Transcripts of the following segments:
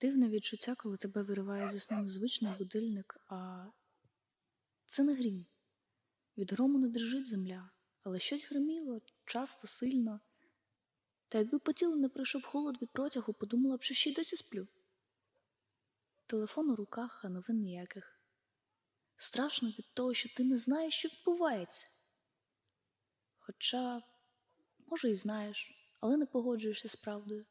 Дивне відчуття, коли тебе вириває зі сну незвичний будильник, а це не грім. Від грому не дрижить земля, але щось гриміло часто, сильно. Та якби по тілу не прийшов холод від протягу, подумала б, що ще й досі сплю. Телефон у руках, а новин ніяких. Страшно від того, що ти не знаєш, що відбувається. Хоча, може, і знаєш, але не погоджуєшся з правдою.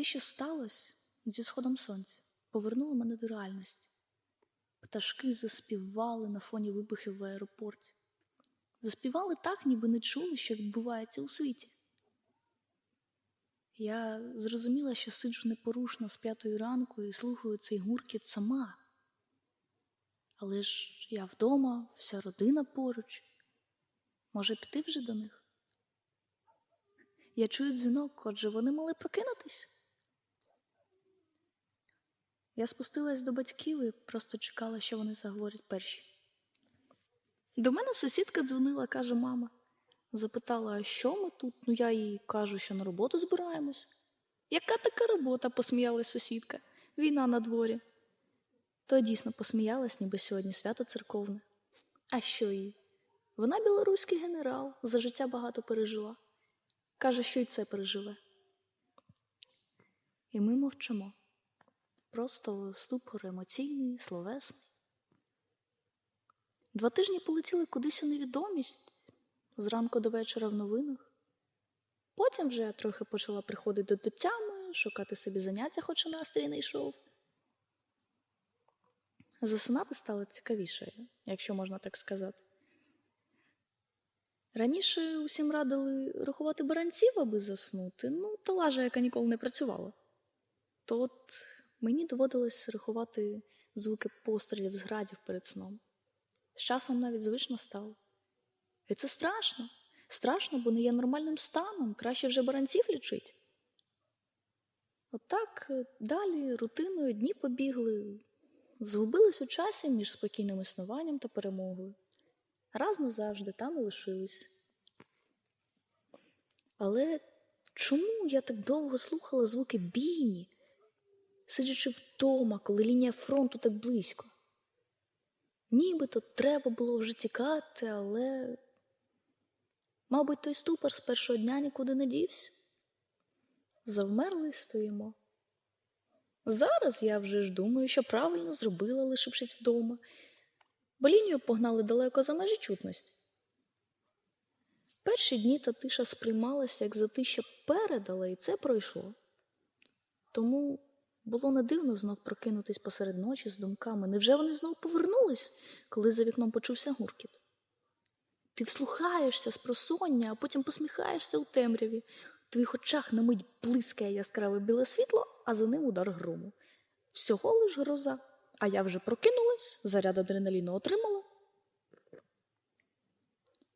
Те, що сталося зі сходом сонця, повернуло мене до реальності. Пташки заспівали на фоні вибухів в аеропорті. Заспівали так, ніби не чули, що відбувається у світі. Я зрозуміла, що сиджу непорушно з п'ятої ранку і слухаю цей гуркіт сама. Але ж я вдома, вся родина поруч. Може, піти вже до них? Я чую дзвінок, отже, вони мали прокинутись. Я спустилась до батьків і просто чекала, що вони заговорять перші. До мене сусідка дзвонила, каже мама. Запитала, а що ми тут? Ну я їй кажу, що на роботу збираємось. Яка така робота? посміялась сусідка. Війна на дворі. То дійсно посміялась, ніби сьогодні свято церковне. А що їй? Вона білоруський генерал, за життя багато пережила. Каже, що й це переживе. І ми мовчимо. Просто ступор емоційний, словесний. Два тижні полетіли кудись у невідомість, зранку до вечора в новинах. Потім вже я трохи почала приходити до тями, шукати собі заняття, хоч і настрій не йшов. Засинати стало цікавіше, якщо можна так сказати. Раніше усім радили рахувати баранців, аби заснути, ну, та лажа, яка ніколи не працювала. То от мені доводилось рахувати звуки пострілів з градів перед сном. З часом навіть звично стало. І це страшно. Страшно, бо не є нормальним станом, краще вже баранців лічить. Отак е, далі рутиною дні побігли, згубились у часі між спокійним існуванням та перемогою. Раз назавжди там і лишились. Але чому я так довго слухала звуки бійні, сидячи вдома, коли лінія фронту так близько? Нібито треба було вже тікати, але, мабуть, той ступор з першого дня нікуди не дівся. Завмерли стоїмо. Зараз я вже ж думаю, що правильно зробила, лишившись вдома, бо лінію погнали далеко за межі чутності. Перші дні та тиша сприймалася, як затища передала, і це пройшло. Тому було не дивно знов прокинутись посеред ночі з думками. Невже вони знов повернулись, коли за вікном почувся гуркіт? Ти вслухаєшся з просоння, а потім посміхаєшся у темряві. В твоїх очах на мить блискає яскраве біле світло, а за ним удар грому. Всього лиш гроза. А я вже прокинулась, заряд адреналіну отримала.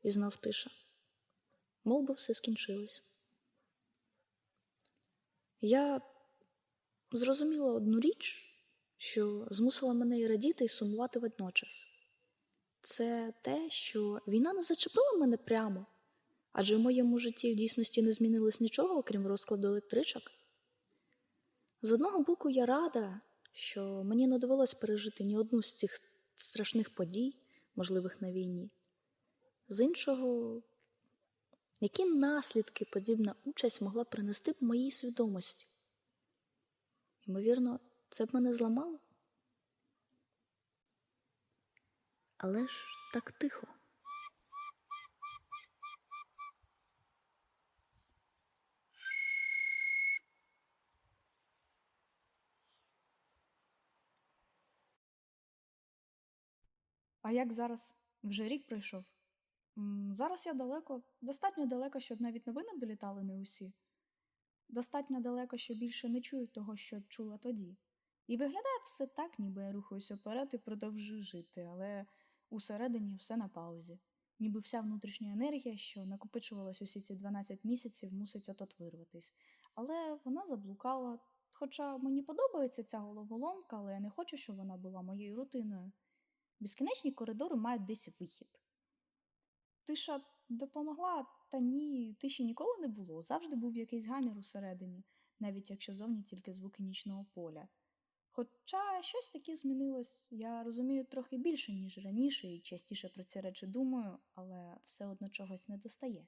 І знов тиша. Мов би все скінчилось. Я зрозуміла одну річ, що змусила мене і радіти, і сумувати водночас. Це те, що війна не зачепила мене прямо, адже в моєму житті в дійсності не змінилось нічого, окрім розкладу електричок. З одного боку, я рада, що мені не довелось пережити ні одну з цих страшних подій, можливих на війні. З іншого, які наслідки подібна участь могла принести б моїй свідомості? Ймовірно, це б мене зламало. Але ж так тихо. А як зараз? Вже рік пройшов. Зараз я далеко, достатньо далеко, щоб навіть новини долітали не усі. Достатньо далеко, що більше не чую того, що чула тоді. І виглядає все так, ніби я рухаюся вперед і продовжую жити, але усередині все на паузі. Ніби вся внутрішня енергія, що накопичувалась усі ці 12 місяців, мусить отот вирватись. Але вона заблукала. Хоча мені подобається ця головоломка, але я не хочу, щоб вона була моєю рутиною. Безкінечні коридори мають десь вихід. Тиша допомогла, та ні, тиші ніколи не було. Завжди був якийсь гамір усередині. навіть якщо зовні тільки звуки нічного поля. Хоча щось таке змінилось, я розумію трохи більше, ніж раніше, і частіше про ці речі думаю, але все одно чогось не достає.